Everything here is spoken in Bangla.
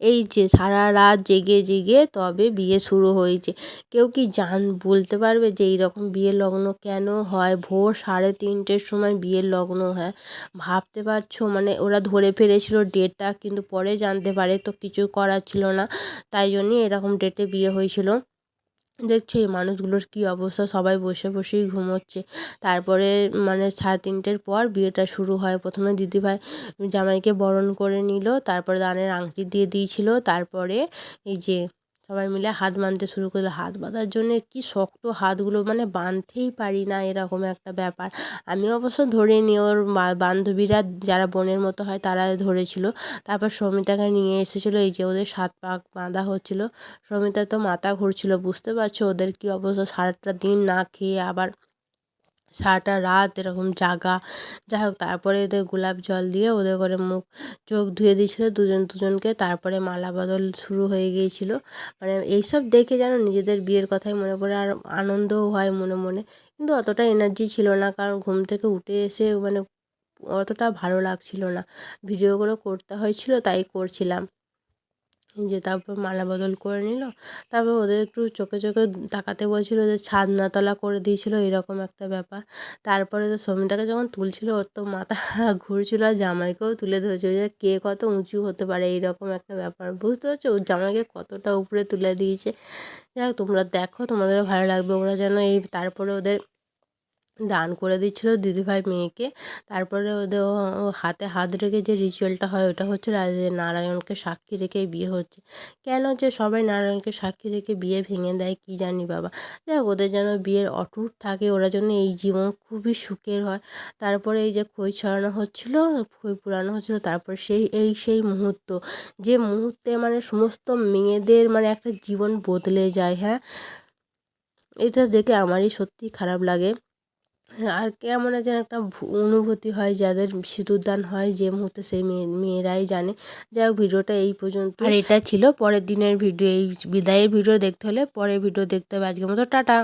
এই যে সারা রাত জেগে জেগে তবে বিয়ে শুরু হয়েছে। কেউ কি জান, বলতে পারবে যে এইরকম বিয়ে লগ্ন কেন হয়? ভোর সাড়ে তিনটের সময় বিয়ের লগ্ন হয়। ভাবতে পারছ? মানে ওরা ধরে ফেলেছিল ডেটটা, কিন্তু পরে জানতে পারে, তো কিছু করার ছিল না। তাই জন্যই এরকম ডেটে বিয়ে হয়েছিল। দেখছ এই মানুষগুলোর কী অবস্থা? সবাই বসে বসেই ঘুমোচ্ছে। তারপরে মানে সাড়ে তিনটের পর বিয়েটা শুরু হয়। প্রথমে দিদিভাই জামাইকে বরণ করে নিল, তারপরে দানের আংটি দিয়ে দিয়েছিল, তারপরে এই যে সবাই মিলে হাত বাঁধতে শুরু করল। হাত বাঁধার জন্য কি শক্ত হাতগুলো মানে বাঁধতেই পারি না এরকম একটা ব্যাপার। আমি অবশ্য ধরে ধরিনি ওর বান্ধবীরা যারা বোনের মতো হয় তারা ধরেছিল। তারপর সমিতাকে নিয়ে এসেছিল, এই যে ওদের সাত পাক বাঁধা হচ্ছিল। সমিতা তো মাথা ঘুরছিল, বুঝতে পারছ? ওদের কি অবস্থা সারাটা দিন না খেয়ে আবার সারাটা রাত এরকম জাগা। যাই হোক, তারপরে ওদের গোলাপ জল দিয়ে ওদের করে মুখ চোখ ধুয়ে দিয়েছিলো। দুজন দুজনকে তারপরে মালা বদল শুরু হয়ে গিয়েছিল। মানে এইসব দেখে যেন নিজেদের বিয়ের কথাই মনে পড়ে আর আনন্দও হয় মনে মনে। কিন্তু অতটা এনার্জি ছিল না, কারণ ঘুম থেকে উঠে এসে মানে অতটা ভালো লাগছিল না। ভিডিওগুলো করতে হয়েছিল, তাই করছিলাম। যে তারপর মালা বদল করে নিল। তারপর ওদের একটু চোখে চোখে তাকাতে বলছিল যে, ছাদনাতলা করে দিয়েছিল, এরকম একটা ব্যাপার। তারপরে তো সমিতাকে যখন তুলছিল, ওর তো মাথা ঘুরছিল আর জামাইকেও তুলে ধরেছিল যে, কে কত উঁচু হতে পারে এইরকম একটা ব্যাপার। বুঝতে পারছ? ওর জামাইকে কতটা উপরে তুলে দিয়েছে। যাই হোক, তোমরা দেখো, তোমাদেরও ভালো লাগবে। ওরা যেন এই, তারপরে ওদের দান করে দিচ্ছিল দিদিভাই মেয়েকে। তারপরে ওদের হাতে হাত রেখে যে রিচুয়ালটা হয়, ওটা হচ্ছে নারায়ণকে সাক্ষী রেখেই বিয়ে হচ্ছে। কেন যে সবাই নারায়ণকে সাক্ষী রেখে বিয়ে ভেঙে দেয়, কী জানি বাবা। যাই ওদের যেন বিয়ের অটুট থাকে, ওরা যেন এই জীবন খুবই সুখের হয়। তারপরে এই যে খই ছড়ানো হচ্ছিল, খই পুরানো হচ্ছিল, তারপর সেই, এই সেই মুহূর্ত। যে মুহূর্তে মানে সমস্ত মেয়েদের মানে একটা জীবন বদলে যায় হ্যাঁ? এটা দেখে আমারই সত্যিই খারাপ লাগে। আর কেমন যেন একটা অনুভূতি হয় যাদের সিঁদুরদান হয় যে মুহূর্তে সেই মেয়ে, মেয়েরাই জানে। যাই হোক, ভিডিওটা এই পর্যন্ত। আর এটা ছিল পরের দিনের ভিডিও। এই বিদায়ের ভিডিও দেখতে হলে পরের ভিডিও দেখতে হবে। আজকের মতো টাটা।